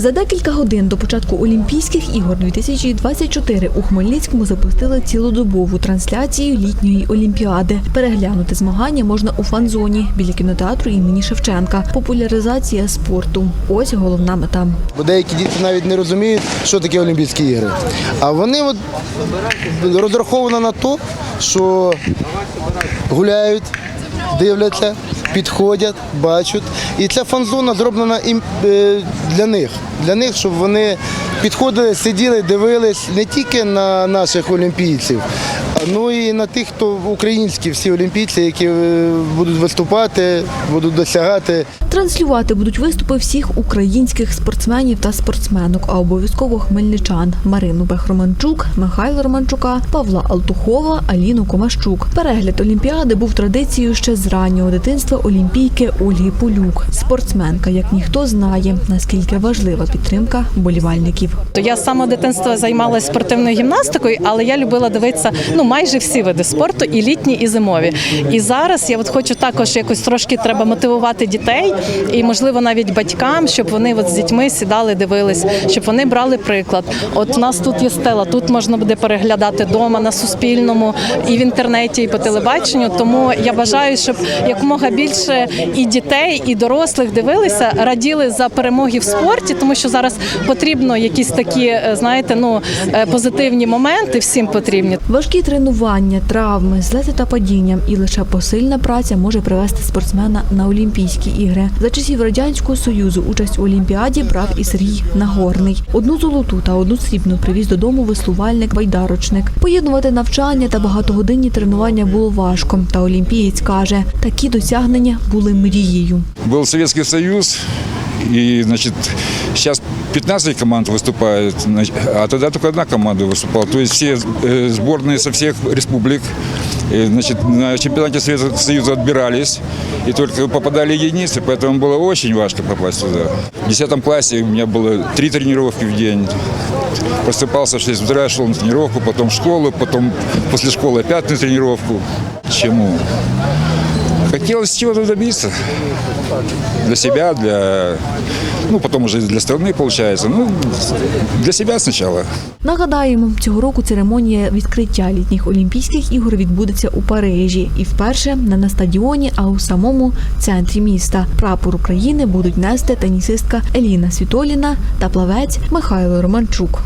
За декілька годин до початку Олімпійських ігор 2024 у Хмельницькому запустили цілодобову трансляцію літньої олімпіади. Переглянути змагання можна у фан-зоні біля кінотеатру імені Шевченка. Популяризація спорту. Ось головна мета. Бо деякі діти навіть не розуміють, що таке Олімпійські ігри. А вони от розраховані на те, що гуляють, дивляться, підходять, бачать. І ця фан-зона зроблена е, для них, для них, щоб вони підходили, сиділи, дивились не тільки на наших олімпійців, ну і на тих, хто українські всі олімпійці, які е, будуть виступати, будуть досягати. Транслювати будуть виступи всіх українських спортсменів та спортсменок, а обов'язково хмельничан Марину Бехроманчук, Михайла Романчука, Павла Алтухова, Аліну Комащук. Перегляд Олімпіади був традицією ще з раннього дитинства олімпійки Ольги Полюк. Спортсменка, як ніхто знає, наскільки важлива підтримка болівальників. Я з самого дитинства займалася спортивною гімнастикою, але я любила дивитися ну майже всі види спорту, і літні, і зимові. І зараз я от хочу також якось трошки треба мотивувати дітей, і можливо навіть батькам, щоб вони от з дітьми сідали, дивились, щоб вони брали приклад. От у нас тут є стела, тут можна буде переглядати вдома на суспільному і в інтернеті, і по телебаченню. Тому я бажаю, щоб якомога більше і дітей, і дорослих дивилися, раділи за перемоги в спорті, тому що зараз потрібно якісь такі, е, знаєте, ну е, позитивні моменти всім потрібні. Важкі тренування, травми, злети та падіння, і лише посильна праця може привести спортсмена на Олімпійські ігри. За часів радянського союзу участь у олімпіаді брав і Сергій Нагорний. Одну золоту та одну срібну привіз додому веслувальник байдарочник. Поєднувати навчання та багатогодинні тренування було важко. Та олімпієць каже, такі досягнення були мрією. Был Советский Союз, и, значит, сейчас 15 команд выступает, значит, а тогда только одна команда выступала. То есть все э, сборные со всех республик, э, значит, на чемпионате Советского Союза отбирались, и только попадали единицы, поэтому было очень важно попасть туда. В 10 классе у меня было три тренировки в день. Просыпался в 6 утра, шел на тренировку, потом в школу, потом после школы опять на тренировку. Чему? Хотелось чего-то добиться для себя, для, ну, потом уже для страны, получается. Ну, для себя сначала. Нагадаємо, цього року церемонія відкриття літніх Олімпійських ігор відбудеться у Парижі і вперше не на стадіоні, а у самому центрі міста. Прапор України будуть нести тенісистка Еліна Світоліна та плавець Михайло Романчук.